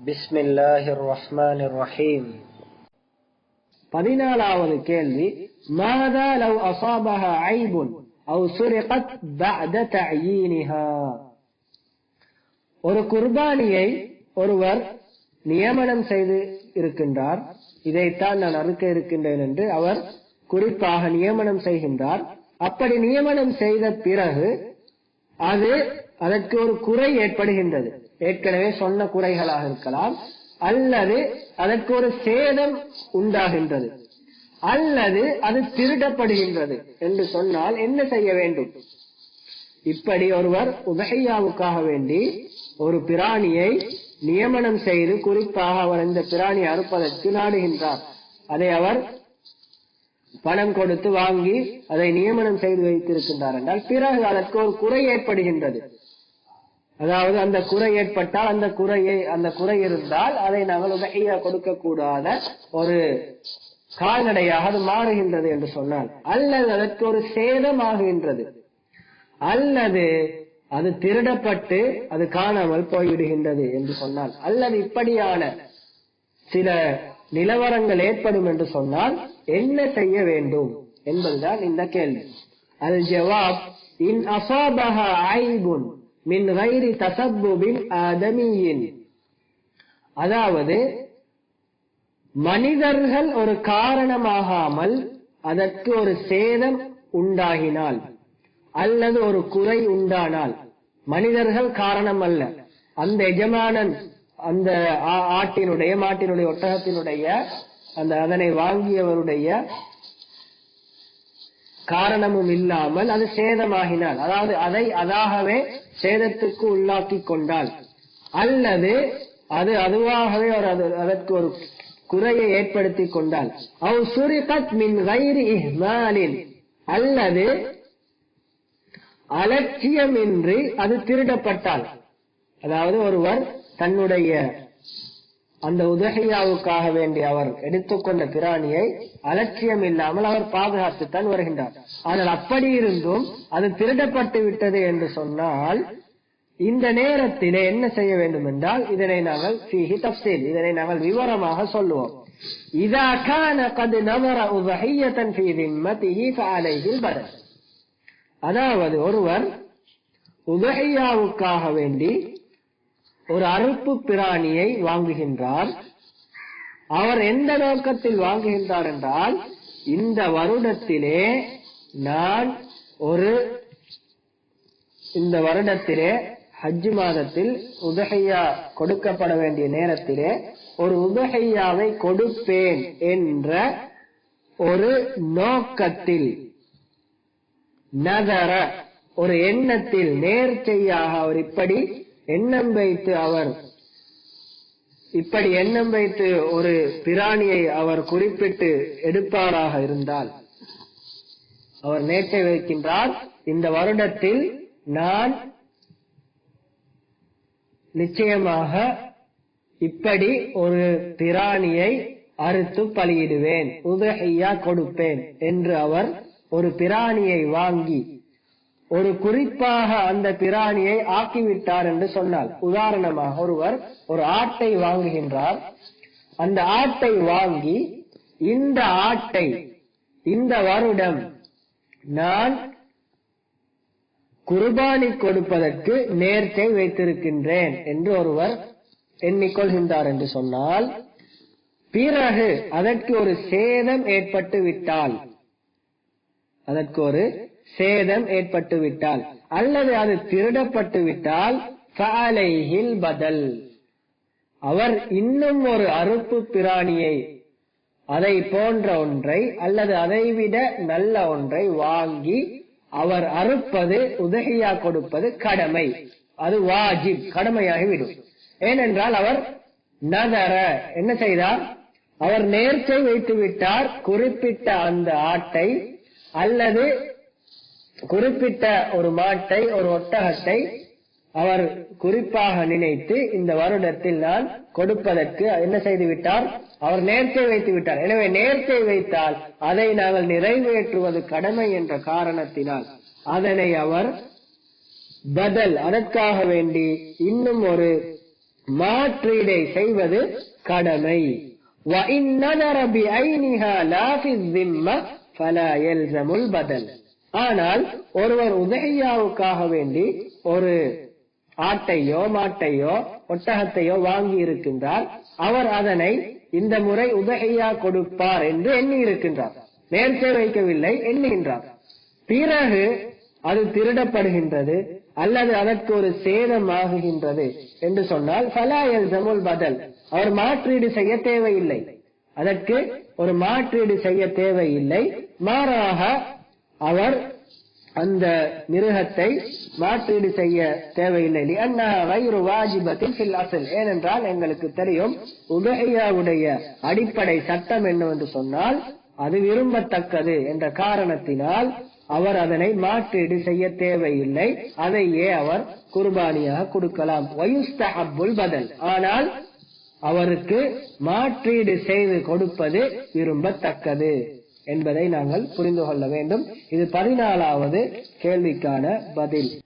بسم الله الرحمن الرحيم பதினாலாவது கேள்வி மாதா லவ் அசாபஹா ஐபுன் அவு சுரிகத் பஅத தஅயீனிஹா ஒரு குர்பானியை ஒருவர் நியமனம் செய்து இருக்கின்றார் இதைத்தான் நான் அறுக்க இருக்கின்றேன் என்று அவர் குறிப்பாக நியமனம் செய்கின்றார் அப்படி நியமனம் செய்த பிறகு அது அதற்கு ஒரு குறை ஏற்படுகின்றது ஏற்கனவே சொன்ன குறைகளாக இருக்கலாம் அல்லது அதற்கு ஒரு சேதம் உண்டாகின்றது அல்லது அது திருடப்படுகின்றது என்று சொன்னால் என்ன செய்ய வேண்டும்? இப்படி ஒருவர் உதகையாவுக்காக வேண்டி ஒரு பிராணியை நியமனம் செய்து குறிப்பாக அவர் இந்த பிராணி அறுப்பதற்கு நாடுகின்றார். அதை அவர் பணம் கொடுத்து வாங்கி அதை நியமனம் செய்து வைத்திருக்கின்றார் என்றால் பிறகு அதற்கு ஒரு குறை ஏற்படுகின்றது. அதாவது அந்த குறை ஏற்பட்டால் அந்த குறையை அந்த குறை இருந்தால் அதை நாங்கள் உதகையா கொடுக்க கூடாத ஒரு கால்நடையாக அது மாறுகின்றது என்று சொன்னால் அல்லது அதற்கு ஒரு சேதம் ஆகுகின்றது அல்லது அது திருடப்பட்டு அது காணாமல் போய்விடுகின்றது என்று சொன்னால் அல்லது இப்படியான சில நிலவரங்கள் ஏற்படும் என்று சொன்னால் என்ன செய்ய வேண்டும் என்பதுதான் இந்த கேள்வி. அல் ஜவாப் இன் அசாபஹா ஐபுன் மின் வைரி தசப்புபின் ஆதமியின். அதாவது மனிதர்கள் ஒரு காரணமாகாமல் அதற்கு ஒரு சேதம் உண்டாகினால் அல்லது ஒரு குறை உண்டானால் மனிதர்கள் காரணம் அல்ல அந்த எஜமானன் அந்த ஆட்டினுடைய மாட்டினுடைய ஒட்டகத்தினுடைய அந்த அதனை வாங்கியவருடைய காரணமும் இல்லாமல் அது சேதமாகினால் அதாவது அதை அதாகவே சேதத்துக்கு உள்ளாக்கி கொண்டால் அல்லது அது அதுவாகவே ஒரு அது- அதற்கு ஒரு குறையை ஏற்படுத்தி கொண்டால் அவ் சுரிகத் மின் வைரி இஹ்மாலின் அல்லது அலட்சியமின்றி அது திருடப்பட்டால் அதாவது ஒருவர் தன்னுடைய அந்த உதகையாவுக்காக வேண்டி அவர் எடுத்துக்கொண்ட பிராணியை அலட்சியம் இல்லாமல் அவர் பாதுகாத்துத்தான் வருகின்றார். ஆனால் அப்படி இருந்தும் அது திருடப்பட்டு விட்டது என்று சொன்னால் இந்த நேரத்திலே என்ன செய்ய வேண்டும் என்றால் இதனை நாங்கள் சீஹி தப்சீல் இதனை நாங்கள் விவரமாக சொல்லுவோம். இதா கான கது நவர உதகையத்தன் அதாவது ஒருவர் உதகையாவுக்காக வேண்டி ஒரு அறுப்பு பிராணியை வாங்குகின்றார். அவர் எந்த நோக்கத்தில் வாங்குகின்றார் என்றால் இந்த வருடத்திலே நான் ஒரு இந்த வருடத்திலே ஹஜ் மாதத்தில் உதகையா கொடுக்கப்பட வேண்டிய நேரத்திலே ஒரு உதகையாவை கொடுப்பேன் என்ற ஒரு நோக்கத்தில் நகர ஒரு எண்ணத்தில் நேர்ச்சையாக அவர் இப்படி எண்ணம் வைத்து அவர் இப்படி எண்ணம் வைத்து ஒரு பிராணியை அவர் குறிப்பிட்டு எடுப்பாராக இருந்தால் அவர் நேற்றை வைக்கின்றார் இந்த வருடத்தில் நான் நிச்சயமாக இப்படி ஒரு பிராணியை அறுத்து பலியிடுவேன் உதகையா கொடுப்பேன் என்று அவர் ஒரு பிராணியை வாங்கி ஒரு குறிப்பாக அந்த பிராணியை ஆக்கிவிட்டார் என்று சொன்னால் உதாரணமாக ஒருவர் ஒரு ஆட்டை வாங்குகின்றார். அந்த ஆட்டை வாங்கி இந்த ஆட்டை இந்த வருடம் நான் குர்பானி கொடுப்பதற்கு நேர்த்தை வைத்திருக்கின்றேன் என்று ஒருவர் எண்ணிக்கொள்கின்றார் என்று சொன்னால் பிறகு அதற்கு ஒரு சேதம் ஏற்பட்டு விட்டால் அதற்கு ஒரு சேதம் ஏற்பட்டு விட்டால் அல்லது அது திருடப்பட்டு விட்டால் பதல் அவர் இன்னும் ஒரு அறுப்பு பிராணியை அதை போன்ற ஒன்றை அல்லது அதைவிட நல்ல ஒன்றை வாங்கி அவர் அறுப்பது உதகையா கொடுப்பது கடமை. அது வாஜிப் கடமையாகிவிடும். ஏனென்றால் அவர் நதர என்ன செய்தார்? அவர் நேர்ச்சை வைத்து விட்டார் குறிப்பிட்ட அந்த ஆட்டை அல்லது குறிப்பிட்ட ஒரு மாட்டை ஒரு ஒட்டகத்தை அவர் குறிப்பாக நினைத்து இந்த வருடத்தில் நான் கொடுப்பதற்கு என்ன செய்து விட்டார் அவர் நேர்த்தை வைத்து விட்டார். எனவே நேர்த்தை வைத்தால் அதை நாங்கள் நிறைவேற்றுவது கடமை என்ற காரணத்தினால் அதனை அவர் பதல் அதற்காக வேண்டி இன்னும் ஒரு மாற்றீடை செய்வது கடமை. பதில். ஆனால் ஒருவர் உதகையாவுக்காக வேண்டி ஒரு ஆட்டையோ மாட்டையோ ஒட்டகத்தையோ வாங்கி இருக்கின்றார். அவர் அதனை இந்த முறை உதகையா கொடுப்பார் என்று எண்ணி இருக்கின்றார். நேர்ச்சை வைக்கவில்லை எண்ணுகின்றார். பிறகு அது திருடப்படுகின்றது அல்லது அதற்கு ஒரு சேதம் ஆகுகின்றது என்று சொன்னால் பலாயல் ஜமுல் பதல். அவர் மாற்றீடு செய்ய தேவையில்லை. அதற்கு ஒரு மாற்றீடு செய்ய தேவையில்லை. மாறாக அவர் அந்த மிருகத்தை மாற்றீடு செய்ய தேவையில்லை. அண்ணா வயிறு வாஜிபத்தின் சில்லாசல் ஏனென்றால் எங்களுக்கு தெரியும் உதகையாவுடைய அடிப்படை சட்டம் என்னவென்று சொன்னால் அது விரும்பத்தக்கது என்ற காரணத்தினால் அவர் அதனை மாற்றீடு செய்ய தேவையில்லை. அதையே அவர் குர்பானியாக கொடுக்கலாம். வயுஸ்தஹப்புல் பதல். ஆனால் அவருக்கு மாற்றீடு செய்து கொடுப்பது விரும்பத்தக்கது. என்பதை நாங்கள் புரிந்து கொள்ள வேண்டும். இது பதினாலாவது கேள்விக்கான பதில்.